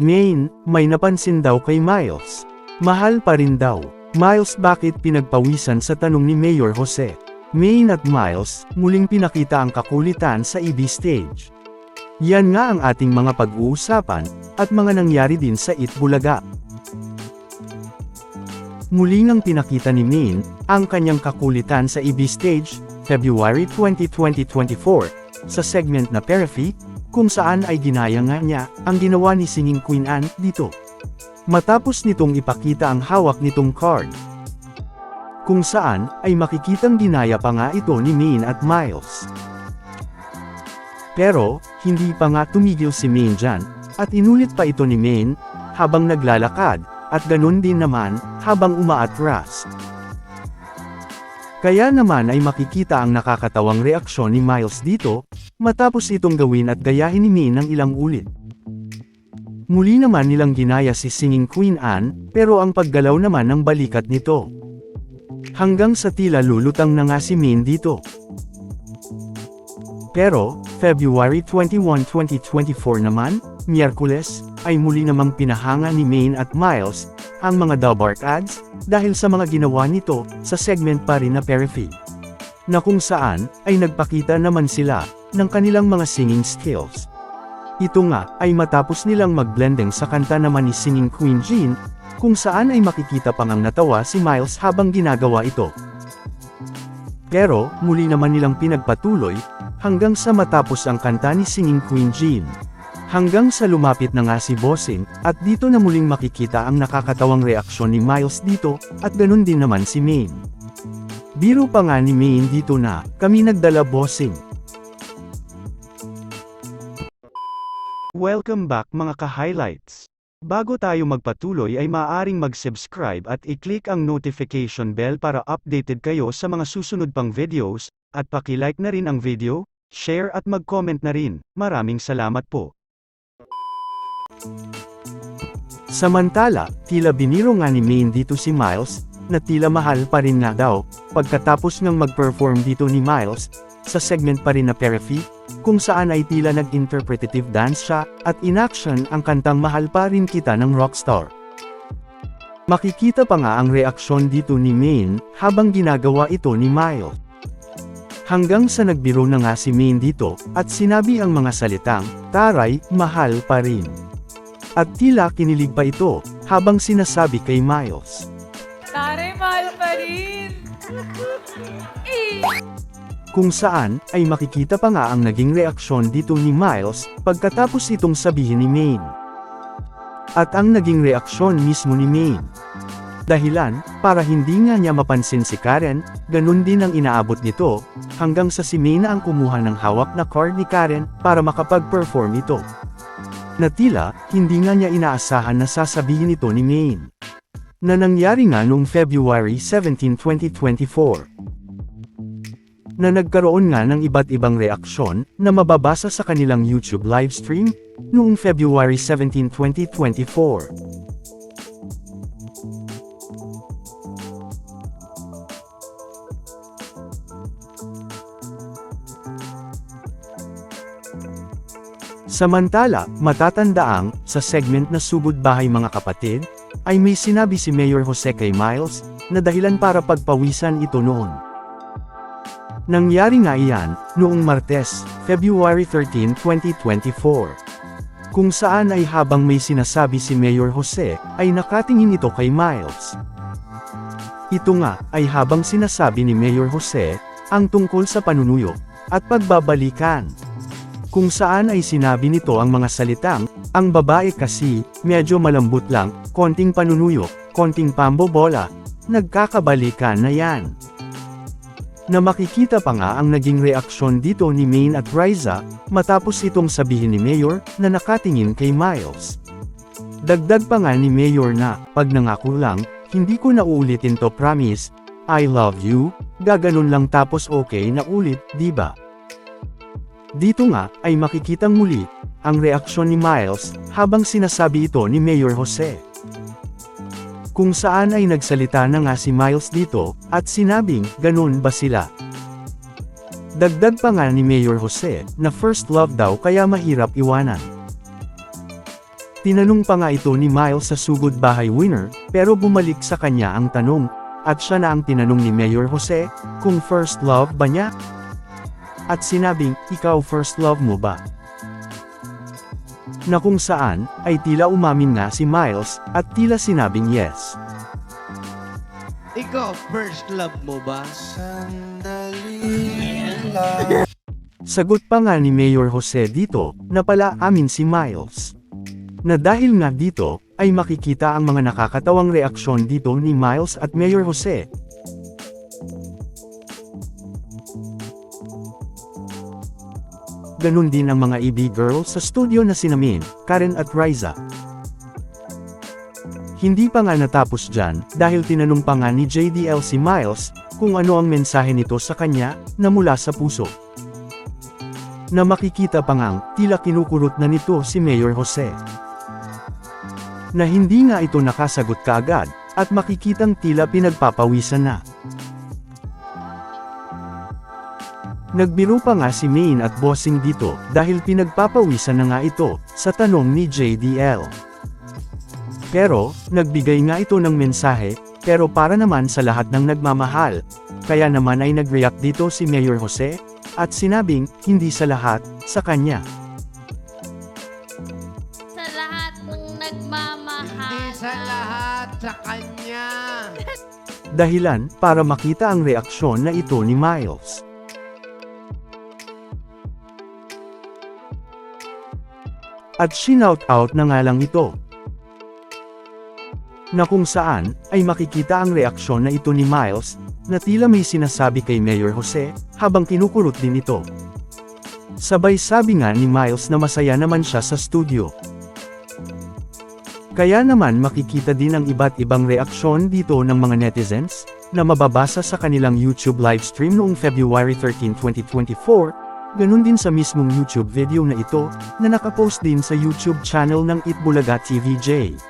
Maine, may napansin daw kay Miles. Mahal pa rin daw. Miles bakit pinagpawisan sa tanong ni Mayor Jose? Maine at Miles, muling pinakita ang kakulitan sa EB stage. Yan nga ang ating mga pag-uusapan, at mga nangyari din sa It Bulaga. Muli ngang pinakita ni Maine, ang kanyang kakulitan sa EB stage, February 20, 2024, sa segment na Periphery, kung saan ay ginaya nga niya, ang ginawa ni Singing Queen Anne, dito. Matapos nitong ipakita ang hawak nitong card. Kung saan, ay makikitang ginaya pa nga ito ni Maine at Miles. Pero, hindi pa nga tumigil si Maine dyan, at inulit pa ito ni Maine, habang naglalakad, at ganun din naman, habang umaatras. Kaya naman ay makikita ang nakakatawang reaksyon ni Miles dito, matapos itong gawin at gayahin ni Maine ng ilang ulit. Muli naman nilang ginaya si Singing Queen Anne, pero ang paggalaw naman ng balikat nito. Hanggang sa tila lulutang na nga si Maine dito. Pero, February 21, 2024 naman, Miyerkules, ay muli namang pinahanga ni Maine at Miles, ang mga Dubark ads, dahil sa mga ginawa nito, sa segment pa rin na Periphery. Na kung saan, ay nagpakita naman sila, ng kanilang mga singing skills. Ito nga, ay matapos nilang magblending sa kanta naman ni Singing Queen Jean, kung saan ay makikita pang ang natawa si Miles habang ginagawa ito. Pero, muli naman nilang pinagpatuloy, hanggang sa matapos ang kanta ni Singing Queen Jean. Hanggang sa lumapit na nga si Bossing, at dito na muling makikita ang nakakatawang reaksyon ni Miles dito, at ganun din naman si Maine. Biro pa nga ni Maine dito na, kami nagdala Bossing. Welcome back mga ka-highlights. Bago tayo magpatuloy ay maaaring mag-subscribe at i-click ang notification bell para updated kayo sa mga susunod pang videos, at paki-like na rin ang video, share at mag-comment na rin. Maraming salamat po. Samantala, tila biniro nga ni Maine dito si Miles, na tila mahal pa rin nga daw, pagkatapos ngang mag-perform dito ni Miles, sa segment pa rin na Periphery, kung saan ay tila nag-interpretative dance siya, at in-action ang kantang Mahal pa rin kita ng rockstar. Makikita pa nga ang reaksyon dito ni Maine, habang ginagawa ito ni Miles. Hanggang sa nagbiro na nga si Maine dito, at sinabi ang mga salitang, Taray, mahal pa rin. At tila kinilig pa ito, habang sinasabi kay Miles. Tare, mahal pa rin. Kung saan, ay makikita pa nga ang naging reaksyon dito ni Miles, pagkatapos itong sabihin ni Maine. At ang naging reaksyon mismo ni Maine. Dahilan, para hindi nga niya mapansin si Karen, ganun din ang inaabot nito, hanggang sa si Maine ang kumuha ng hawak na card ni Karen, para makapag-perform ito. Na tila, hindi nga niya inaasahan na sasabihin ito ni Maine. Na nangyari nga noong February 17, 2024 na nagkaroon nga ng iba't ibang reaksyon na mababasa sa kanilang YouTube livestream noong February 17, 2024. Samantala, matatandaang, sa segment na Sugod Bahay Mga Kapatid, ay may sinabi si Mayor Jose kay Miles, na dahilan para pagpawisan ito noon. Nangyari nga iyan, noong Martes, February 13, 2024. Kung saan ay habang may sinasabi si Mayor Jose, ay nakatingin ito kay Miles. Ito nga, ay habang sinasabi ni Mayor Jose, ang tungkol sa panunuyo, at pagbabalikan. Kung saan ay sinabi nito ang mga salitang, ang babae kasi, medyo malambot lang, konting panunuyo, konting pambobola, nagkakabalikan na yan. Na makikita pa nga ang naging reaksyon dito ni Maine at Riza, matapos itong sabihin ni Mayor, na nakatingin kay Miles. Dagdag pa nga ni Mayor na, pag nangako lang, hindi ko na uulitin to promise, I love you, gaganon lang tapos okay na ulit, di ba? Dito nga, ay makikitang muli, ang reaksyon ni Miles, habang sinasabi ito ni Mayor Jose. Kung saan ay nagsalita na nga si Miles dito, at sinabing, ganun ba sila? Dagdag pa nga ni Mayor Jose, na first love daw kaya mahirap iwanan. Tinanong pa nga ito ni Miles sa sugod bahay winner, pero bumalik sa kanya ang tanong, at siya na ang tinanong ni Mayor Jose, kung first love ba niya? At sinabing, ikaw first love mo ba? Na kung saan, ay tila umamin nga si Miles, at tila sinabing yes. Ikaw, first love mo ba? Sagot pa nga ni Mayor Jose dito, na pala amin si Miles. Na dahil nga dito, ay makikita ang mga nakakatawang reaksyon dito ni Miles at Mayor Jose. Ganun din ang mga EB girls sa studio na sinamin, Karen at Riza. Hindi pa nga natapos dyan, dahil tinanong pa nga ni JDL si Miles, kung ano ang mensahe nito sa kanya, na mula sa puso na makikita pa ngang tila kinukurot na nito si Mayor Jose. Na hindi nga ito nakasagot kaagad, at makikitang tila pinagpapawisan na. Nagbiro pa nga si Main at Bossing dito dahil pinagpapawisan na nga ito sa tanong ni JDL. Pero, nagbigay nga ito ng mensahe, pero para naman sa lahat ng nagmamahal. Kaya naman ay nag-react dito si Mayor Jose, at sinabing, hindi sa lahat, sa kanya. Sa lahat ng nagmamahal. Hindi sa lahat, sa kanya. Dahilan, para makita ang reaksyon na ito ni Miles. At shinout out na nga lang ito. Na kung saan, ay makikita ang reaksyon na ito ni Miles, na tila may sinasabi kay Mayor Jose, habang kinukurot din ito. Sabay sabi nga ni Miles na masaya naman siya sa studio. Kaya naman makikita din ang iba't ibang reaksyon dito ng mga netizens, na mababasa sa kanilang YouTube livestream noong February 13, 2024, ganun din sa mismong YouTube video na ito, na nakapost din sa YouTube channel ng Itbulaga TVJ.